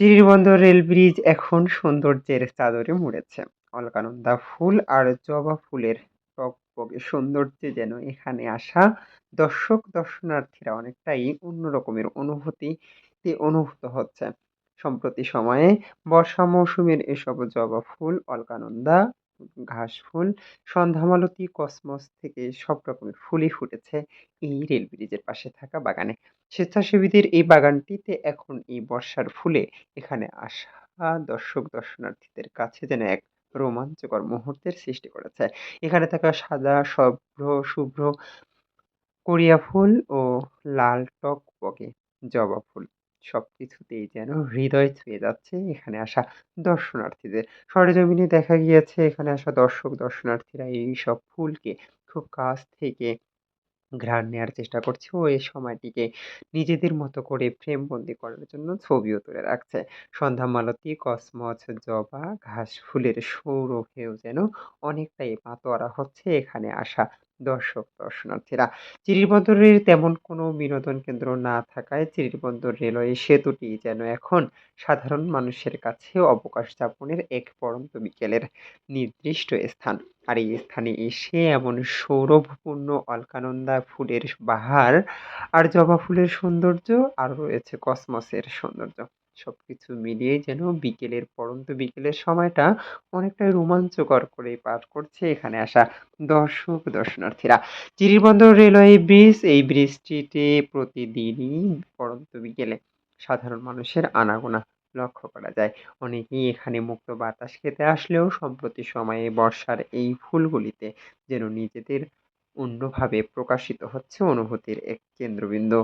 Chirirbandar rail bridge এখন সৌন্দর্যের চাদরে মুড়েছে। অলকানন্দা ফুল আর জবা ফুলের টকবগে সৌন্দর্যে যেন এখানে আসা দর্শক, দর্শনার্থীরা অনেকটাই অন্য রকমের অনুভূতিতে অনুভূত হচ্ছে। সম্প্রতি সময়ে বর্ষা মৌসুমের এসব জবা ফুল অলকানন্দা ঘাস, ফুল, সন্ধ্যামালতী, কসমস থেকে সব রকমের ফুলই ফুটেছে এই রেল ব্রিজের পাশে থাকা বাগানে। স্বেচ্ছাসেবীদের এই বাগানটিতে এখন এই বর্ষার ফুলে এখানে আসা দর্শক, দর্শনার্থীদের কাছে যেন এক রোমাঞ্চকর মুহূর্তের সৃষ্টি করেছে। এখানে থাকা সাদা শুভ্র শুভ্র, করিয়া ফুল ও লাল টকবগে জবা ফুল সবকিছুতেই যেন হৃদয় ছুঁয়ে যাচ্ছে এখানে আসা দর্শনার্থীদের। সরেজমিনে দেখা গিয়েছে এখানে আসা দর্শক, দর্শনার্থীরা এই সব ফুলকে খুব কাছ থেকে ঘ্রাণ নেওয়ার চেষ্টা করছে ও এই সময়টিকে নিজেদের মতো করে ফ্রেমবন্দি করার জন্য ছবিও তুলে রাখছে। সন্ধ্যা মালতী, কসমস, জবা, ঘাস ফুলের সৌরভেও যেন অনেকটাই মাতোয়ারা হচ্ছে এখানে আসা দর্শক, দর্শনার্থীরা। চিরিরবন্দরের তেমন কোনো বিনোদন কেন্দ্র না থাকায় চিরিরবন্দর রেলওয়ে সেতুটি যেন এখন সাধারণ মানুষের কাছে অবকাশ যাপনের এক পরন্ত বিকেলের নির্দিষ্ট স্থান। আর এই স্থানে এসে এমন সৌরভপূর্ণ অলকানন্দা ফুলের বাহার আর জবা ফুলের সৌন্দর্য, আর রয়েছে কসমসের সৌন্দর্য। সবকিছু মিলিয়ে যেন বিকেলের পড়ন্ত বিকেলের সময়টা অনেকটাই রোমাঞ্চকর করে পার করছে এখানে আসা দর্শক, দর্শনার্থীরা। চিরিবন্দর রেলওয়ে ব্রিজ, এই ব্রিজটিতে প্রতিদিনই পড়ন্ত বিকেলে সাধারণ মানুষের আনাগোনা লক্ষ্য করা যায়। অনেকেই এখানে মুক্ত বাতাস খেতে আসলেও সম্প্রতি সময়ে বর্ষার এই ফুলগুলিতে যেন নিজেদের অন্যভাবে প্রকাশিত হচ্ছে অনুভূতির এক কেন্দ্রবিন্দু।